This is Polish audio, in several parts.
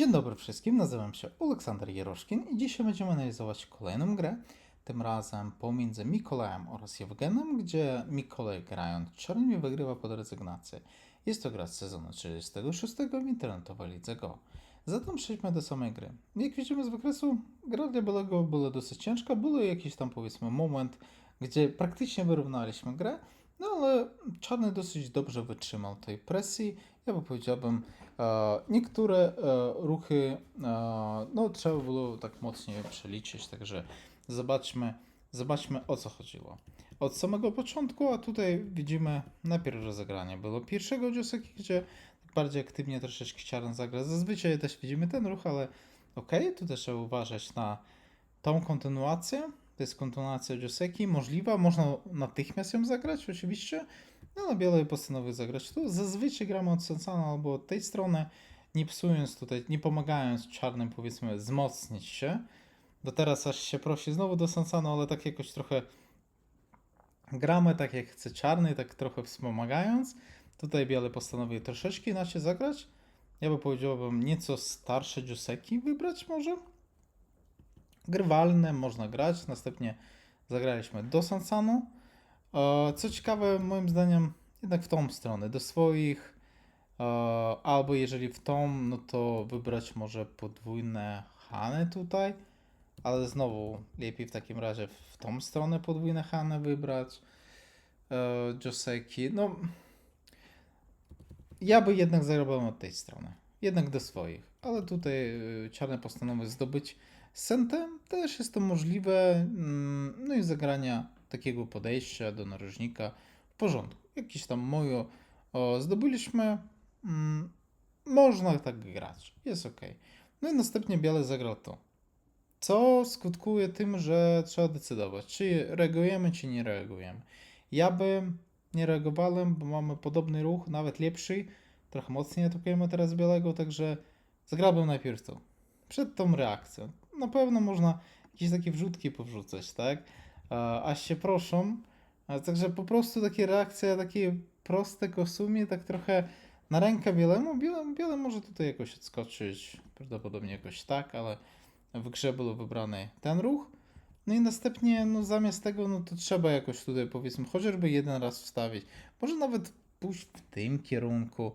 Dzień dobry wszystkim, nazywam się Aleksander Jeroszkin i dzisiaj będziemy analizować kolejną grę, tym razem pomiędzy Mikołajem oraz Jewgenem, gdzie Mikołaj grając czarnymi wygrywa pod rezygnację. Jest to gra z sezonu 36 w internetowej lidze Go. Zatem przejdźmy do samej gry. Jak widzimy z wykresu, gra dla Białego była dosyć ciężka, był jakiś tam powiedzmy moment, gdzie praktycznie wyrównaliśmy grę, no ale Czarny dosyć dobrze wytrzymał tej presji. Ja bym powiedziałbym, e, niektóre e, ruchy e, no, trzeba było tak mocniej przeliczyć, także zobaczmy, zobaczmy o co chodziło. Od samego początku, a tutaj widzimy najpierw rozegranie było pierwszego Joseki, gdzie bardziej aktywnie troszeczkę Czarny zagra. Zazwyczaj też widzimy ten ruch, ale okej, też trzeba uważać na tą kontynuację. To jest kontynuacja Joseki, możliwa, można natychmiast ją zagrać, oczywiście, no ale Biały postanowił zagrać tu. Zazwyczaj gramy od Sensana albo od tej strony, nie psując tutaj, nie pomagając czarnym, powiedzmy, wzmocnić się. Do teraz aż się prosi znowu do Sensana, ale tak jakoś trochę gramy tak jak chce czarny, tak trochę wspomagając. Tutaj Biały postanowił troszeczkę inaczej zagrać. Ja bym powiedziałbym nieco starsze Joseki wybrać może grywalne, można grać. Następnie zagraliśmy do Sansanu. E, Co ciekawe, moim zdaniem, jednak w tą stronę, do swoich, e, albo jeżeli w tą, no to wybrać może podwójne Hany tutaj, ale znowu lepiej w takim razie w tą stronę podwójne Hany wybrać. E, Joseki, no ja by jednak zagrałbym od tej strony, jednak do swoich, ale tutaj czarne postanowił zdobyć Sentem też jest to możliwe, mm, no i zagrania takiego podejścia do narożnika w porządku. Jakiś tam mojo o, zdobyliśmy, mm, można tak grać, jest ok. No i następnie biały zagrał to, co skutkuje tym, że trzeba decydować, czy reagujemy, czy nie reagujemy. Ja bym nie reagowałem, bo mamy podobny ruch, nawet lepszy, trochę mocniej atakujemy teraz białego, także zagrałbym najpierw to, przed tą reakcją na pewno można jakieś takie wrzutki powrzucać, tak? Aż się proszą. Także po prostu takie reakcje, takie proste kosumie, tak trochę na rękę bielemu. Biele, może tutaj jakoś odskoczyć, prawdopodobnie jakoś tak, ale w grze był wybrany ten ruch. No i następnie, no zamiast tego, no to trzeba jakoś tutaj powiedzmy chociażby jeden raz wstawić. Może nawet pójść w tym kierunku.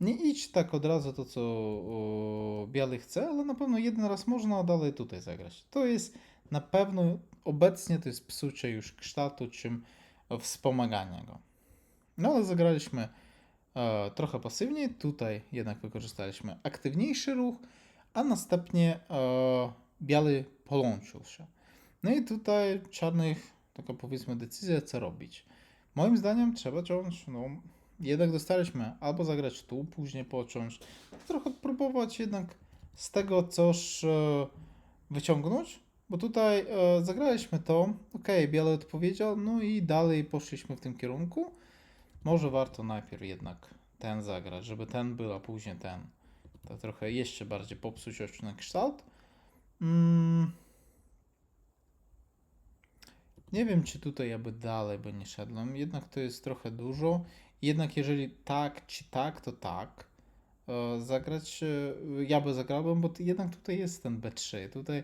Nie idź tak od razu to, co o, Biały chce, ale na pewno jeden raz można, dalej tutaj zagrać. To jest na pewno obecnie to jest psucie już kształtu, czym wspomaganie go. No ale zagraliśmy e, trochę pasywniej, tutaj jednak wykorzystaliśmy aktywniejszy ruch, a następnie e, Biały połączył się. No i tutaj czarnych, taka powiedzmy decyzja, co robić. Moim zdaniem trzeba wziąć, no jednak dostaliśmy albo zagrać tu, później pociąć, trochę próbować jednak z tego coś e, wyciągnąć, bo tutaj e, zagraliśmy to, ok, Biały odpowiedział, no i dalej poszliśmy w tym kierunku. Może warto najpierw jednak ten zagrać, żeby ten był, a później ten. To trochę jeszcze bardziej popsuć na kształt. Mm. Nie wiem, czy tutaj by dalej by nie szedłem, jednak to jest trochę dużo. Jednak jeżeli tak czy tak, to tak. E, Zagrać, e, ja by zagrałbym, bo jednak tutaj jest ten B3. Tutaj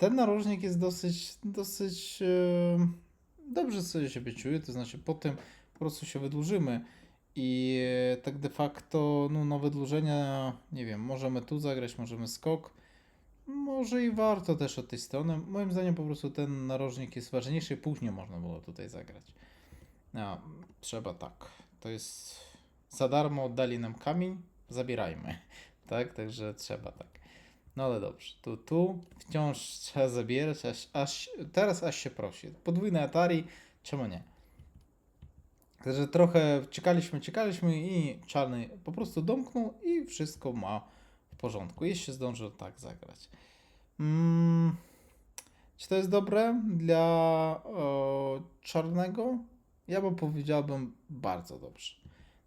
ten narożnik jest dosyć, dosyć e, dobrze sobie siebie czuje, to znaczy po tym po prostu się wydłużymy i tak de facto no, na wydłużenia, nie wiem, możemy tu zagrać, możemy skok, może i warto też od tej strony. Moim zdaniem po prostu ten narożnik jest ważniejszy, później można było tutaj zagrać. No, trzeba tak. To jest za darmo oddali nam kamień, zabierajmy. Tak, także trzeba tak. No ale dobrze, tu, tu wciąż trzeba zabierać, aż, aż teraz aż się prosi. Podwójne Atari, czemu nie? Także trochę czekaliśmy, czekaliśmy i czarny po prostu domknął i wszystko ma w porządku. Jeszcze zdążył tak zagrać. Mm, czy to jest dobre dla o, czarnego? Ja bym powiedziałbym bardzo dobrze.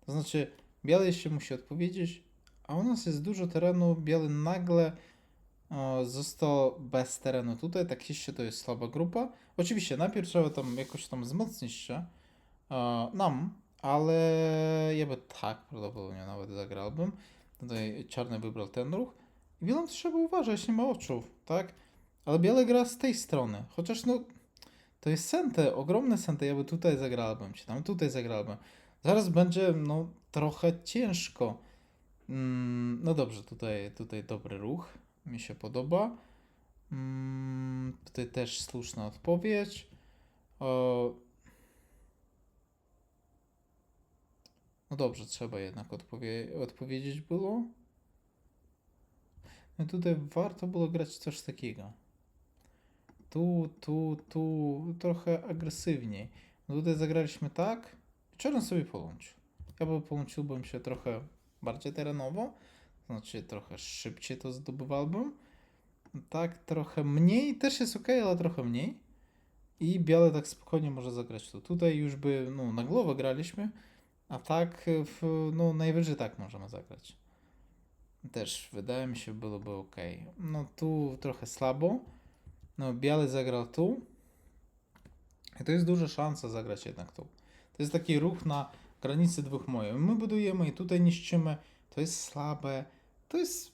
To znaczy, biały jeszcze musi odpowiedzieć, a u nas jest dużo terenu. Biały nagle został bez terenu tutaj. Tak jeszcze to jest słaba grupa. Oczywiście, najpierw trzeba tam jakoś tam wzmocnić się nam, ale ja by tak prawdopodobnie nawet zagrałbym. Tutaj czarny wybrał ten ruch. Bielom trzeba uważać, nie ma oczu, tak? Ale biele gra z tej strony. Chociaż no, to jest sente, ogromne sente. Ja by tutaj zagrałbym, czy tam tutaj zagrałbym. Zaraz będzie, no, trochę ciężko. Mm, no dobrze, tutaj, tutaj dobry ruch. Mi się podoba. Mm, tutaj też słuszna odpowiedź. No dobrze, trzeba jednak odpowie- odpowiedzieć było. No tutaj warto było grać coś takiego. Tu, tu, tu, trochę agresywniej. No tutaj zagraliśmy tak. Czarno sobie połączył. Ja bym połączyłbym się trochę bardziej terenowo. Znaczy trochę szybciej to zdobywałbym. Tak, trochę mniej. Też jest ok, ale trochę mniej. I białe tak spokojnie może zagrać tu. Tutaj już by no, na głowę graliśmy. A tak, w, no najwyżej tak możemy zagrać. Też wydaje mi się byłoby ok. No tu trochę słabo. No biały zagrał tu. I to jest duża szansa zagrać jednak tu. To jest taki ruch na granicy dwóch moich. My budujemy i tutaj niszczymy. To jest słabe. To jest,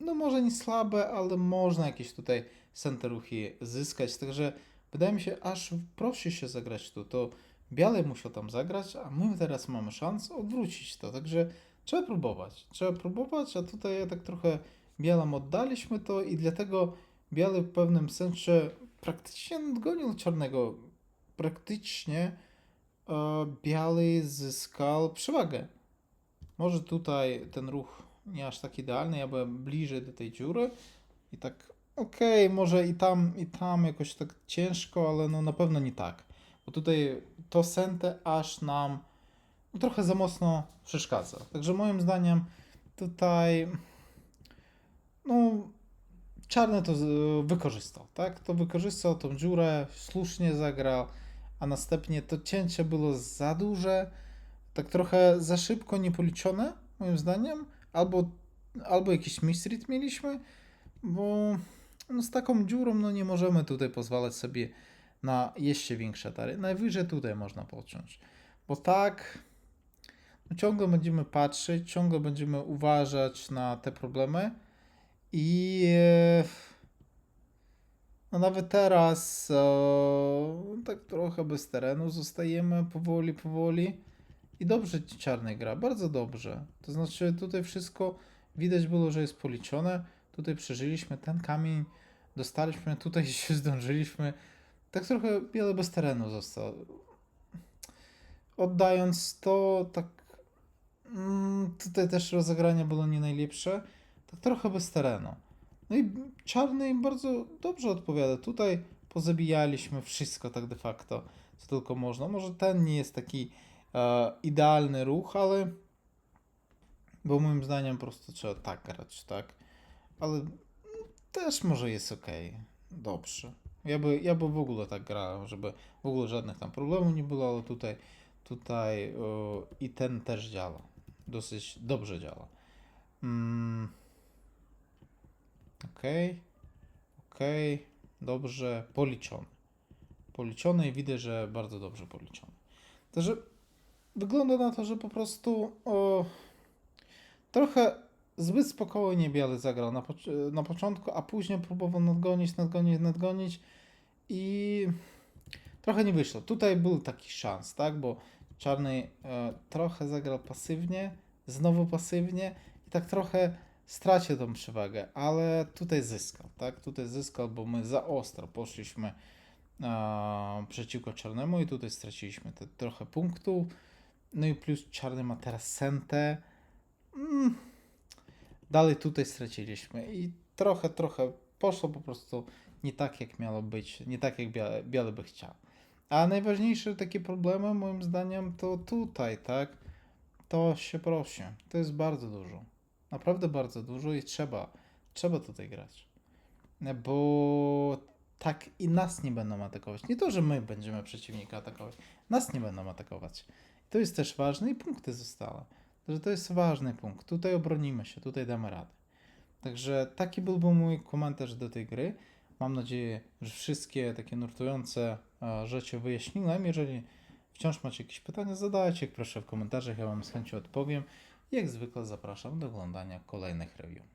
no może nie słabe, ale można jakieś tutaj centeruchy zyskać. Także wydaje mi się, aż prosi się zagrać tu. To biały musiał tam zagrać, a my teraz mamy szansę odwrócić to. Także trzeba próbować. Trzeba próbować, a tutaj ja tak trochę białym oddaliśmy to i dlatego biały w pewnym sensie praktycznie nadgonił czarnego. Praktycznie e, biały zyskał przewagę. Może tutaj ten ruch nie aż tak idealny, ja byłem bliżej do tej dziury i tak okej, może i tam, i tam jakoś tak ciężko, ale no na pewno nie tak. Bo tutaj to sente aż nam trochę za mocno przeszkadza. Także moim zdaniem tutaj no czarny to wykorzystał, tak? To wykorzystał tą dziurę, słusznie zagrał, a następnie to cięcie było za duże, tak trochę za szybko niepoliczone, moim zdaniem, albo, albo jakiś misread mieliśmy, bo no, z taką dziurą no, nie możemy tutaj pozwalać sobie na jeszcze większe tary. Najwyżej tutaj można pociąć, bo tak no, ciągle będziemy patrzeć, ciągle będziemy uważać na te problemy i no nawet teraz e, tak trochę bez terenu zostajemy powoli, powoli. I dobrze czarny gra, bardzo dobrze. To znaczy tutaj wszystko widać było, że jest policzone. Tutaj przeżyliśmy ten kamień, dostaliśmy, tutaj się zdążyliśmy. Tak trochę biele bez terenu został. Oddając to, tak mm, tutaj też rozegranie było nie najlepsze. Tak trochę bez terenu. No i czarny bardzo dobrze odpowiada. Tutaj pozabijaliśmy wszystko tak de facto, co tylko można. Może ten nie jest taki ale bo moim zdaniem po prostu trzeba tak grać, tak? Ale mm, też może jest ok. Dobrze. Ja by, ja by w ogóle tak grał, żeby w ogóle żadnych tam problemów nie było, ale tutaj, tutaj e, i ten też działa. Dosyć dobrze działa. Mm. Okej, dobrze, policzony. Policzony i widać, że bardzo dobrze policzony. Także wygląda na to, że po prostu o, trochę zbyt spokojnie Biały zagrał na, na początku, a później próbował nadgonić, nadgonić, nadgonić i trochę nie wyszło. Tutaj był taki szans, tak, bo Czarny e, trochę zagrał pasywnie, znowu pasywnie i tak trochę stracił tą przewagę, ale tutaj zyskał, tak? Tutaj zyskał, bo my za ostro poszliśmy e, przeciwko czarnemu i tutaj straciliśmy te trochę punktów. No i plus czarny ma teraz sentę. Mm, dalej tutaj straciliśmy i trochę, trochę poszło po prostu nie tak, jak miało być, nie tak, jak biały, biały by chciał. A najważniejsze takie problemy, moim zdaniem, to tutaj, tak? To się prosi. To jest bardzo dużo. Naprawdę bardzo dużo i trzeba, trzeba tutaj grać. Bo tak i nas nie będą atakować. Nie to, że my będziemy przeciwnika atakować. Nas nie będą atakować. To jest też ważne i punkty zostały. Także to jest ważny punkt. Tutaj obronimy się, tutaj damy radę. Także taki byłby mój komentarz do tej gry. Mam nadzieję, że wszystkie takie nurtujące e, rzeczy wyjaśniłem. Jeżeli wciąż macie jakieś pytania, zadajcie, proszę w komentarzach, ja Wam z chęcią odpowiem. Jak zwykle zapraszam do oglądania kolejnych review.